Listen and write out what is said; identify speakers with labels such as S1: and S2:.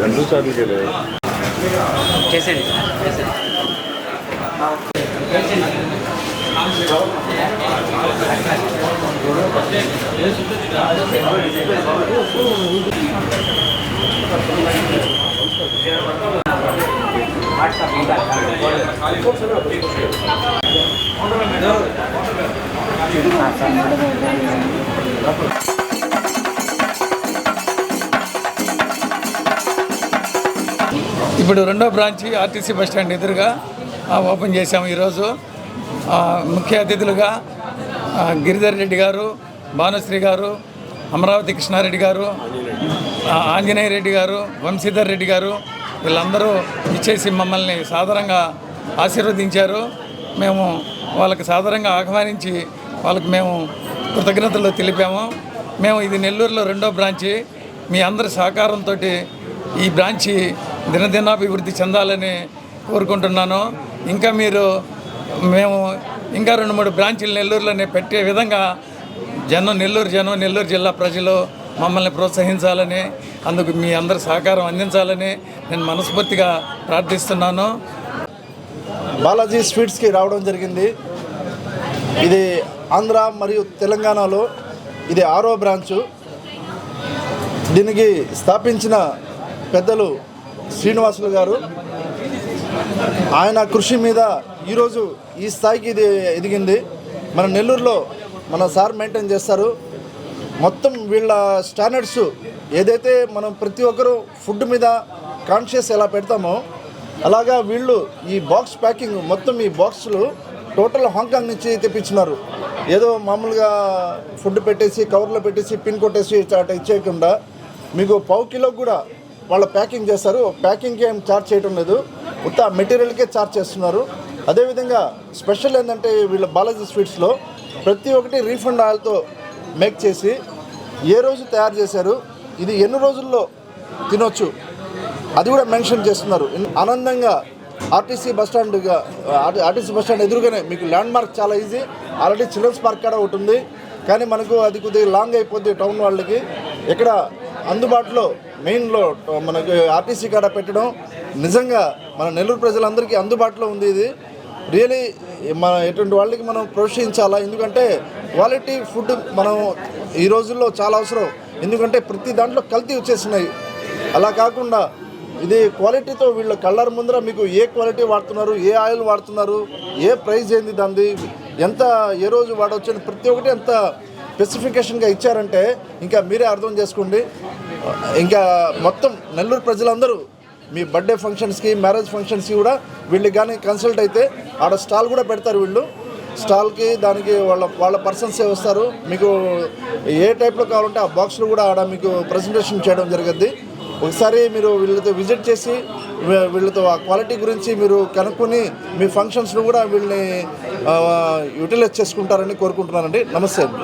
S1: రెండు సార్లు కదా
S2: చేసేది చేసేది
S3: ఇప్పుడు రెండో బ్రాంచి ఆర్టీసీ బస్ స్టాండ్ ఎదురుగా ఓపెన్ చేశాము ఈరోజు. ముఖ్య అతిథులుగా గిరిధర్ రెడ్డి గారు భానుశ్రీ గారు అమరావతి కృష్ణారెడ్డి గారు ఆంజనేయ రెడ్డి గారు వంశీధర్ రెడ్డి గారు వీళ్ళందరూ ఇచ్చేసి మమ్మల్ని సాధారణంగా ఆశీర్వదించారు. మేము వాళ్ళకి సాధారణంగా ఆహ్వానించి వాళ్ళకి మేము కృతజ్ఞతలు తెలిపాము. మేము ఇది నెల్లూరులో రెండో బ్రాంచి. మీ అందరి సహకారంతో ఈ బ్రాంచి దినదినాభివృద్ధి చెందాలని కోరుకుంటున్నాను. ఇంకా మీరు మేము ఇంకా రెండు మూడు బ్రాంచీలు నెల్లూరులోనే పెట్టే విధంగా జనం నెల్లూరు జనం నెల్లూరు జిల్లా ప్రజలు మమ్మల్ని ప్రోత్సహించాలని అందుకు మీ అందరి సహకారం అందించాలని నేను మనస్ఫూర్తిగా ప్రార్థిస్తున్నాను.
S4: బాలాజీ స్వీట్స్కి రావడం జరిగింది. ఇది ఆంధ్ర మరియు తెలంగాణలో ఇది ఆరో బ్రాంచు. దీనికి స్థాపించిన పెద్దలు శ్రీనివాసులు గారు. ఆయన కృషి మీద ఈరోజు ఈ స్థాయికి ఇది ఎదిగింది. మన నెల్లూరులో మన సార్ మెయింటైన్ చేస్తారు. మొత్తం వీళ్ళ స్టాండర్డ్స్ ఏదైతే మనం ప్రతి ఒక్కరూ ఫుడ్ మీద కాన్షియస్ ఎలా పెడతామో అలాగా వీళ్ళు ఈ బాక్స్ ప్యాకింగ్ మొత్తం ఈ బాక్సులు టోటల్ హాంకాంగ్ నుంచి తెప్పించినారు. ఏదో మామూలుగా ఫుడ్ పెట్టేసి కవర్లో పెట్టేసి పిన్ కొట్టేసి అట్లా ఇచ్చేయకుండా మీకు పావు కిలో కూడా వాళ్ళ ప్యాకింగ్ చేస్తారు ప్యాకింగ్కి ఏం ఛార్జ్ చేయడం లేదు. ఉత్త మెటీరియల్కే చార్జ్ చేస్తున్నారు. అదేవిధంగా స్పెషల్ ఏంటంటే వీళ్ళ బాలాజీ స్వీట్స్లో ప్రతి ఒక్కటి రీఫండ్ ఆయిల్తో మేక్ చేసి ఏ రోజు తయారు చేశారు ఇది ఎన్ని రోజుల్లో తినొచ్చు అది కూడా మెన్షన్ చేస్తున్నారు. ఆనందంగా RTC bus stand RTC bus stand ఎదురుగానే మీకు ల్యాండ్ మార్క్ చాలా ఈజీ ఆల్రెడీ చిల్డ్రన్స్ పార్క్ కాడ ఒకటి ఉంది. కానీ మనకు అది కొద్దిగా లాంగ్ అయిపోద్ది టౌన్ వాళ్ళకి. ఇక్కడ అందుబాటులో మెయిన్లో మనకి ఆర్టీసీ కాడ పెట్టడం నిజంగా మన నెల్లూరు ప్రజలందరికీ అందుబాటులో ఉంది ఇది. రియలీ మన ఎటువంటి వాళ్ళకి మనం ప్రోత్సహించాలా? ఎందుకంటే క్వాలిటీ ఫుడ్ మనం ఈ రోజుల్లో చాలా అవసరం. ఎందుకంటే ప్రతి దాంట్లో కల్తీ వచ్చేసినాయి. అలా కాకుండా ఇది క్వాలిటీతో వీళ్ళ కళ్ళర్ ముందర మీకు ఏ క్వాలిటీ వాడుతున్నారు ఏ ఆయిల్ వాడుతున్నారు ఏ ప్రైస్ ఏంది దాన్ని ఎంత ఏ రోజు వాడవచ్చు అని ప్రతి ఒక్కటి ఎంత స్పెసిఫికేషన్గా ఇచ్చారంటే ఇంకా మీరే అర్థం చేసుకోండి. ఇంకా మొత్తం నెల్లూరు ప్రజలందరూ మీ బర్త్డే ఫంక్షన్స్కి మ్యారేజ్ ఫంక్షన్స్కి కూడా వీళ్ళకి కానీ కన్సల్ట్ అయితే ఆడ స్టాల్ కూడా పెడతారు వీళ్ళు. స్టాల్కి దానికి వాళ్ళ వాళ్ళ పర్సన్సే వస్తారు. మీకు ఏ టైప్లో కావాలంటే ఆ బాక్స్లో కూడా ఆడ మీకు ప్రజెంటేషన్ చేయడం జరుగుద్ది. ఒకసారి మీరు వీళ్ళతో విజిట్ చేసి వీళ్ళతో ఆ క్వాలిటీ గురించి మీరు కనుక్కొని మీ ఫంక్షన్స్ను కూడా వీళ్ళని యూటిలైజ్ చేసుకుంటారని కోరుకుంటున్నానండి. నమస్తే అండి.